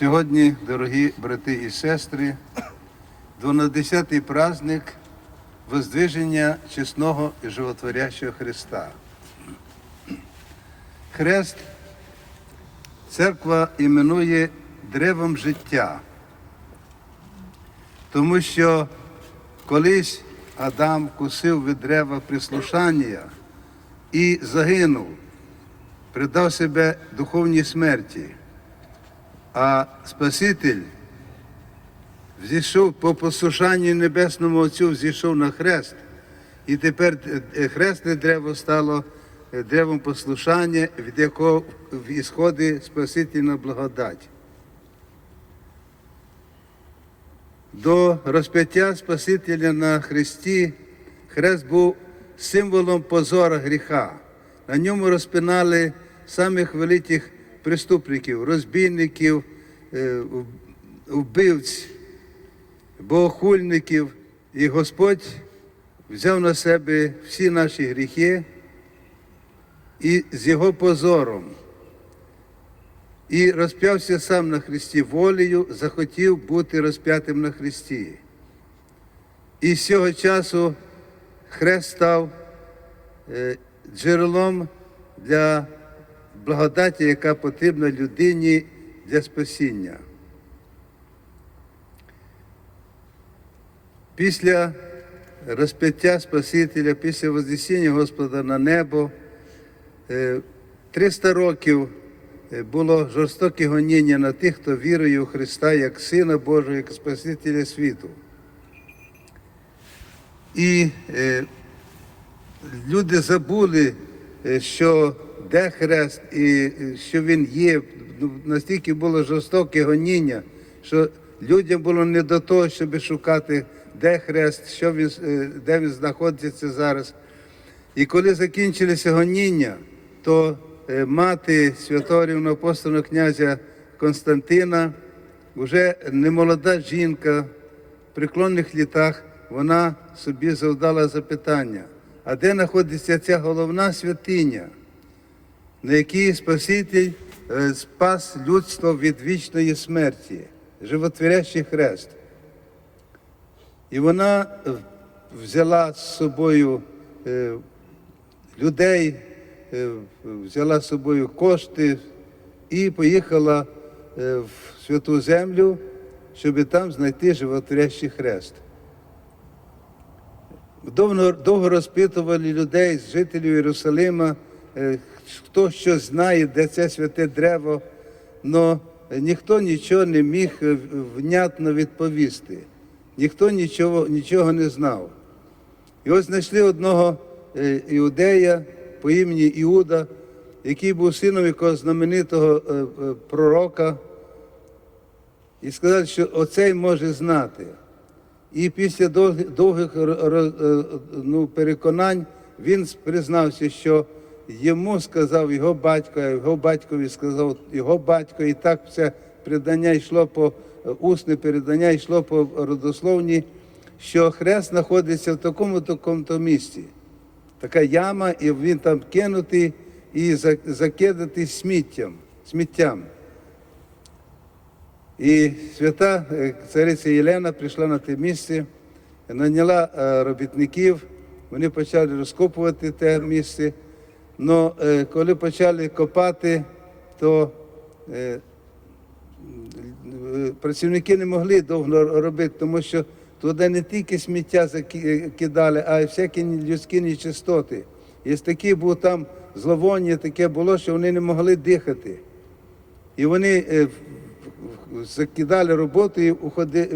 Сьогодні, дорогі брати і сестри, 12-й праздник Воздвиження чесного і животворящого Христа. Хрест церква іменує древом життя, тому що колись Адам кусив від дерева прислушання і загинув, придав себе духовній смерті. А Спаситель зійшов по послушанню Небесному Отцю, зійшов на хрест. І тепер е, хресне дерево стало е, древом послушання, від якого ісходить Спасительна благодать. До розп'яття Спасителя на Христі хрест був символом позора гріха. На ньому розпинали самих великих преступників, розбійників, е, вбивць, богохульників. І Господь взяв на себе всі наші гріхи і з його позором. І розп'явся сам на Христі волею, захотів бути розп'ятим на Христі. І з цього часу хрест став е, джерелом для благодаті, яка потрібна людині для спасіння. Після розп'яття Спасителя, після Вознесіння Господа на небо, е, 300 років е, було жорстоке гоніння на тих, хто вірує у Христа як Сина Божого, як Спасителя світу. І е, люди забули, е, що де хрест і що він є. Ну, Настільки було жорстоке гоніння, що людям було не до того, щоб шукати, де хрест, що він, е, де він знаходиться зараз. І коли закінчилися гоніння, то е, мати святого рівноапостольного князя Константина, вже немолода жінка в преклонних літах, вона собі завдала запитання, а де знаходиться ця головна святиня, на якій Спаситель е, спас людство від вічної смерті, животворящий хрест. І вона взяла з собою е, людей, е, взяла з собою кошти і поїхала в святу землю, щоб там знайти животворящий хрест. Довго, довго розпитували людей, жителів Єрусалима, хто що знає, де це святе дерево, але ніхто нічого не міг внятно відповісти. Ніхто нічого, нічого не знав. І ось знайшли одного е, іудея по імені Іуда, який був сином якогось знаменитого е, е, пророка, і сказали, що оцей може знати. І після довгих, ну, переконань він признався, що йому сказав його батько, його батькові сказав його батько, і так все передання йшло по усне передання йшло по родословні, що хрест знаходиться в такому такому місці. Така яма, і він там кинутий і за- закидатий сміттям. сміттям. І свята е, цариця Єлена прийшла на те місце, наняла е, робітників, вони почали розкопувати те місце. Но е, коли почали копати, то е, е, працівники не могли довго робити, тому що туди не тільки сміття заки- кидали, а й всякі людські нечистоти. І такі був там зловоння, таке було, що вони не могли дихати. І вони е, закидали роботу і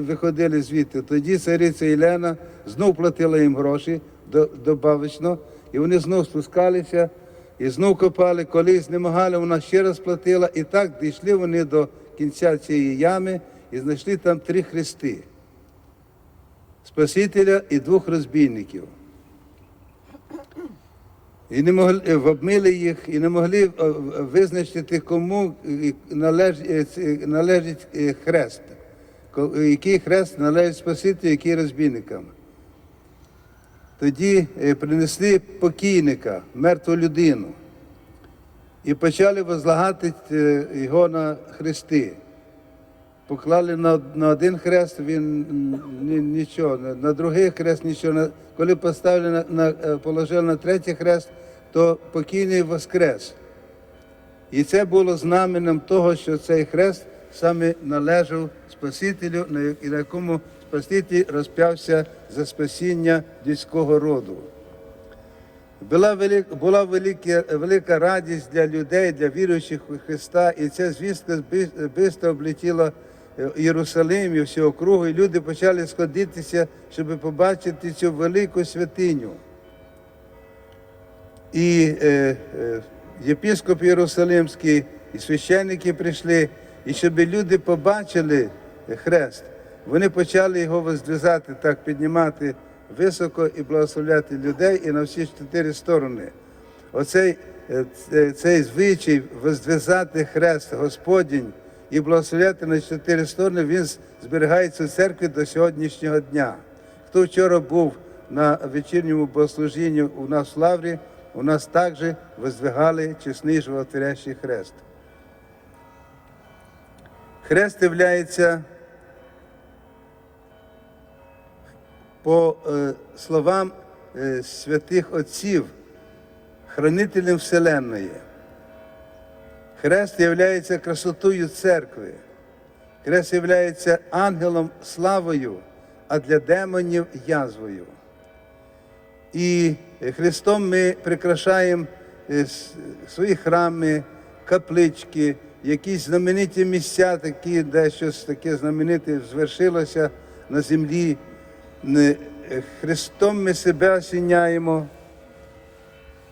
виходили звідти. Тоді цариця Єлена знов платила їм гроші до- добавочно, і вони знов спускалися і знов копали. Коли знемагали, вона ще раз платила. І так дійшли вони до кінця цієї ями і знайшли там три хрести Спасителя і двох розбійників. І не могли е, обмили їх, і не могли е, визначити, кому е, належить, належить хрест, який хрест належить Спасителю, який розбійникам. Тоді е, принесли покійника, мертву людину, і почали возлагати е, його на хрести. поклали на, на один хрест, він ні, нічого, на, на другий хрест нічого. Коли поставили на, на, е, положили на третій хрест, то покійний воскрес. І це було знаменем того, що цей хрест саме належав Спасителю, на якому Спаситель розп'явся за спасіння людського роду. Була велика, була велика, велика радість для людей, для віруючих у Христа, і ця звістка швидко облетіла е, Єрусалим і всю округу, і люди почали сходитися, щоб побачити цю велику святиню. І е, е, єпископ Єрусалимський, і священники прийшли, і щоб люди побачили хрест, вони почали його воздвизати, так піднімати високо і благословляти людей і на всі чотири сторони. Оцей е, цей звичай воздвизати хрест Господінь і благословляти на чотири сторони, він зберігається в церкві до сьогоднішнього дня. Хто вчора був на вечірньому богослужінні у нас в Лаврі, у нас також воздвигали чесний животворящий хрест. Хрест являється по е, словам е, святих отців, хранителем Вселенної. Хрест є красотою церкви. Хрест є ангелом славою, а для демонів язвою. І Христом ми прикрашаємо е, свої храми, каплички, якісь знамениті місця, такі, де щось таке знамените звершилося на землі. Е, Христом ми себе осіняємо.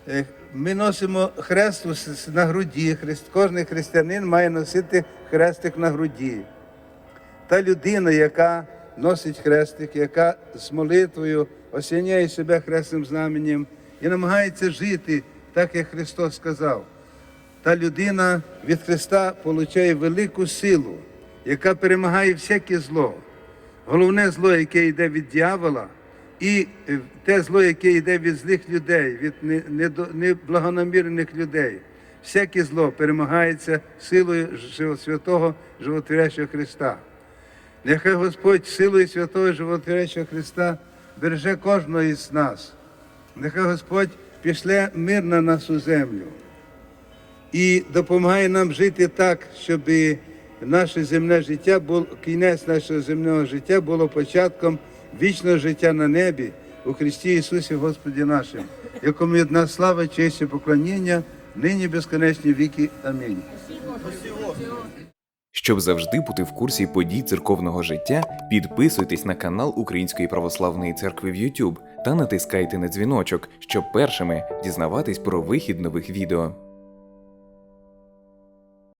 Е, Ми носимо хрест на груді. Кожен християнин має носити хрестик на груді. Та людина, яка носить хрестик, яка з молитвою осяняє себе хресним знаменем і намагається жити так, як Христос сказав. Та людина від Христа отримує велику силу, яка перемагає всяке зло. Головне зло, яке йде від дьявола, і е, те зло, яке йде від злих людей, від не- недо- неблагонамірних людей. Всяке зло перемагається силою святого животворящого Христа. Нехай Господь силою святого животворящого Христа береже кожного із нас. Нехай Господь пішле мир на нашу землю і допомагає нам жити так, щоб наше земне життя було кінець нашого земного життя було початком вічного життя на небі у Христі Ісусі Господі нашим, якому від слава, честь і поклоніння, нині безконечні віки. Амінь. Щоб завжди бути в курсі подій церковного життя, підписуйтесь на канал Української православної церкви в YouTube та натискайте на дзвіночок, щоб першими дізнаватись про вихід нових відео.